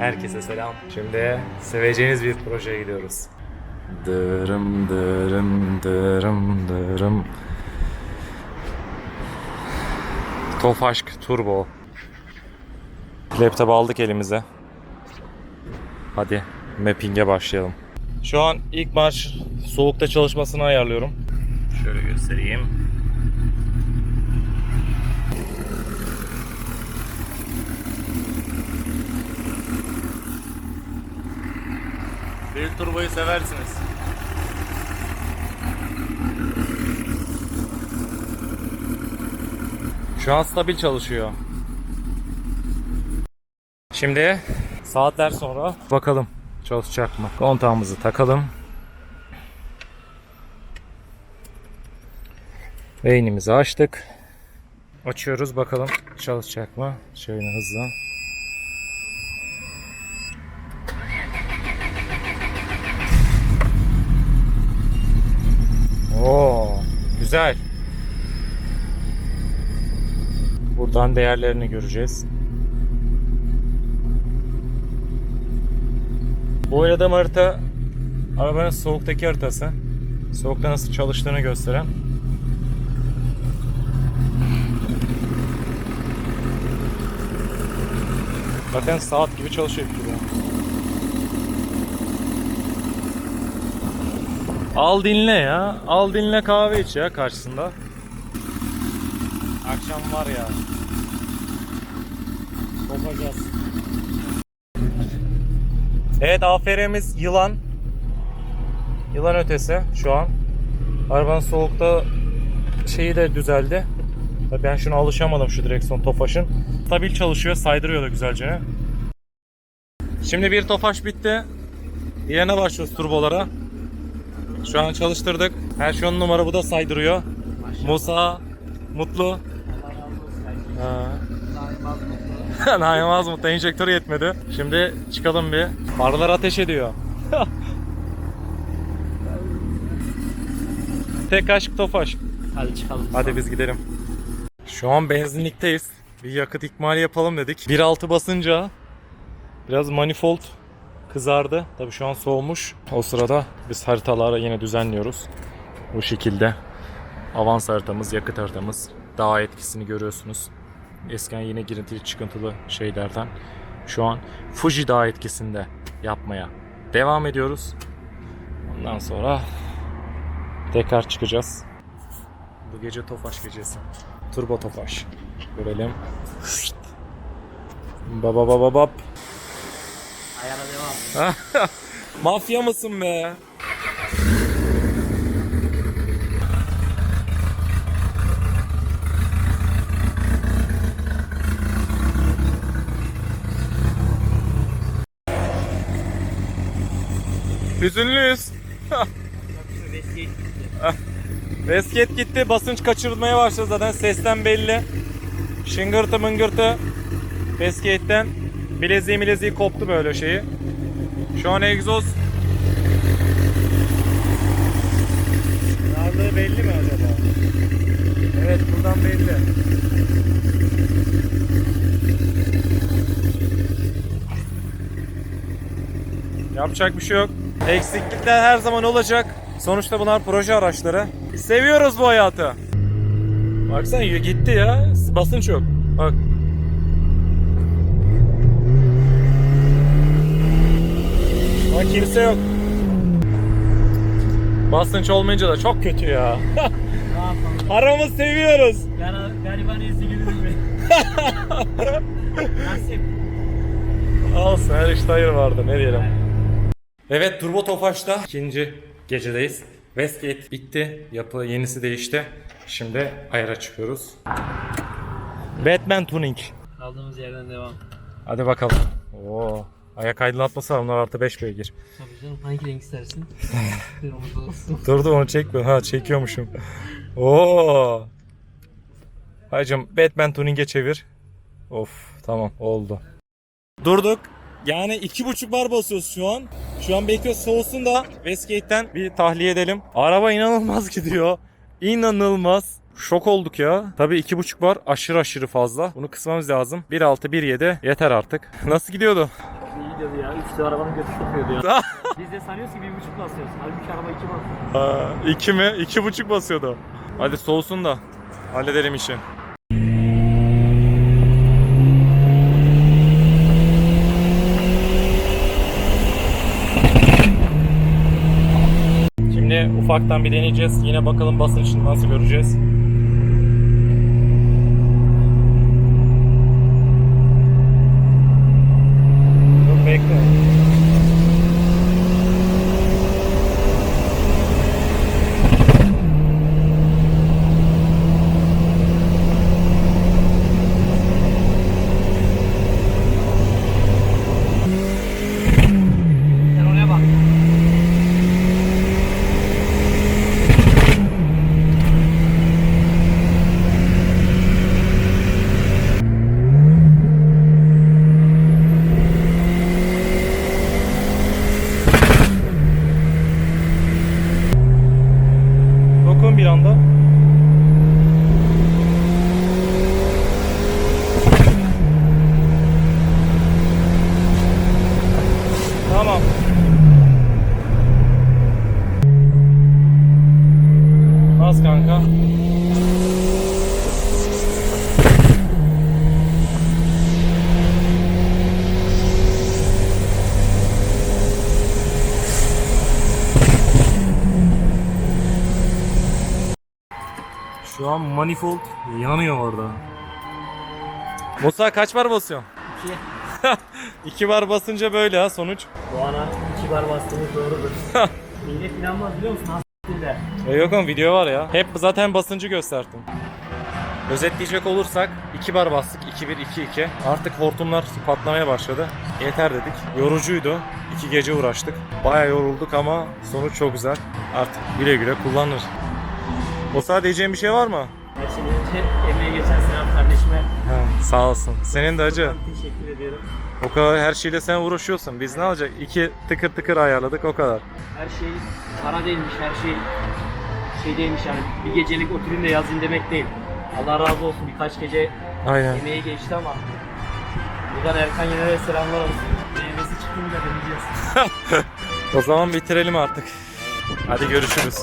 Herkese selam. Şimdi seveceğiniz bir projeye gidiyoruz. Dırım dırım dırım dırım. Tofaşk Turbo. Laptop aldık elimize. Hadi mapping'e başlayalım. Şu an ilk marş soğukta çalışmasını ayarlıyorum. Şöyle göstereyim. Büyük turboyu seversiniz. Şu an stabil çalışıyor. Şimdi saatler sonra bakalım çalışacak mı? Kontağımızı takalım. Beynimizi açtık. Açıyoruz bakalım çalışacak mı? Şöyle hızlı. Oo, güzel. Buradan değerlerini göreceğiz. Bu oynadığım harita arabanın soğuktaki haritası. Soğukta nasıl çalıştığını gösteren. Zaten saat gibi çalışıyor gibi. Al dinle ya. Al dinle kahve iç ya karşısında. Akşam var ya. Kopacağız. Evet AFR'miz yılan. Yılan ötesi şu an. Arabanın soğukta şeyi de düzeldi. Ben şuna alışamadım şu direksiyon Tofaş'ın. Stabil çalışıyor, saydırıyor da güzelce. Şimdi bir Tofaş bitti. Diğerine başlıyoruz turbolara. Şu an çalıştırdık. Her şey on numara bu da saydırıyor. Musa mutlu. Ha. Naim az mutlu. Enjektörü yetmedi. Şimdi çıkalım bir. Farlar ateş ediyor. Tek aşk Tofaş. Hadi çıkalım. Hadi biz gidelim. Şu an benzinlikteyiz. Bir yakıt ikmali yapalım dedik. 1.6 basınca biraz manifold kızardı. Tabii şu an soğumuş. O sırada biz haritaları yine düzenliyoruz. Bu şekilde. Avans haritamız, yakıt haritamız. Daha etkisini görüyorsunuz. Eskiden yine girintili çıkıntılı şeylerden. Şu an Fuji Dağ etkisinde yapmaya devam ediyoruz. Ondan sonra tekrar çıkacağız. Bu gece Tofaş gecesi. Turbo Tofaş. Görelim. Baba baba bab. Mafya mısın be? Hüzünlüyüz. Vesket gitti. Basınç kaçırmaya başladı zaten. Sesten belli. Şıngırtı mıngırtı. Vesketten. Bileziği mileziği koptu böyle şeyi. Şu an egzoz Darlığı belli mi acaba? Evet buradan belli. Yapacak bir şey yok. Eksiklikler her zaman olacak. Sonuçta bunlar proje araçları. Seviyoruz bu hayatı. Baksana gitti ya. Basınç yok. Bak. Kimse yok. Basınç olmayınca da çok kötü ya. Paramı seviyoruz. Gar gariban iyisi gelir mi? Nasip. Olsun her işte hayır vardı ne diyelim. Evet Turbo Tofaş'ta ikinci gecedeyiz. Westgate bitti. Yapı yenisi değişti. Şimdi ayara çıkıyoruz. Batman Tuning. Kaldığımız yerden devam. Hadi bakalım. Oo. Ayak aydınlatması var. Onlar artı 5 beygir. Tabii canım hangi renk istersin? Dur onu çekme. Ha çekiyormuşum. Oo. Hacım Batman Tuning'e çevir. Of tamam oldu. Durduk. Yani iki buçuk bar basıyoruz şu an. Şu an bekliyoruz soğusun da Westgate'den bir tahliye edelim. Araba inanılmaz gidiyor. İnanılmaz. Şok olduk ya. Tabii iki buçuk bar aşırı aşırı fazla. Bunu kısmamız lazım. 1.6 1.7 yeter artık. Nasıl gidiyordu? Diyordu ya. Üstü arabanın götü tutuyordu ya. Biz de sanıyoruz ki bir buçuk basıyoruz. Halbuki araba iki basıyor. Aa, iki mi? İki buçuk basıyordu. Hadi soğusun da halledelim işi. Şimdi ufaktan bir deneyeceğiz. Yine bakalım basınçını nasıl göreceğiz. Dokun bir anda. Tamam. Bas kanka. Şu an manifold yanıyor orada. Musa kaç bar basıyorsun? İki. İki bar basınca böyle ha sonuç. Doğan'a iki bar bastığımız doğrudur. Millet inanmaz biliyor musun? Hasretinde. E yok oğlum video var ya. Hep zaten basıncı gösterdim. Özetleyecek olursak 2 bar bastık. 2-1-2-2. Artık hortumlar patlamaya başladı. Yeter dedik. Yorucuydu. 2 gece uğraştık. Baya yorulduk ama sonuç çok güzel. Artık güle güle kullanır. O sadece diyeceğin bir şey var mı? Her şeyden önce emeğe geçen Sinan kardeşime He, sağ olsun. Senin de acı. teşekkür ediyorum. O kadar her şeyle sen uğraşıyorsun. Biz ne olacak? İki tıkır tıkır ayarladık o kadar. Her şey para değilmiş, her şey şey değilmiş yani bir gecelik oturayım da yazayım demek değil. Allah razı olsun birkaç gece Aynen. emeği geçti ama buradan Erkan Yener'e selamlar olsun. Meyvesi çıkınca deneyeceğiz. O zaman bitirelim artık. Hadi görüşürüz.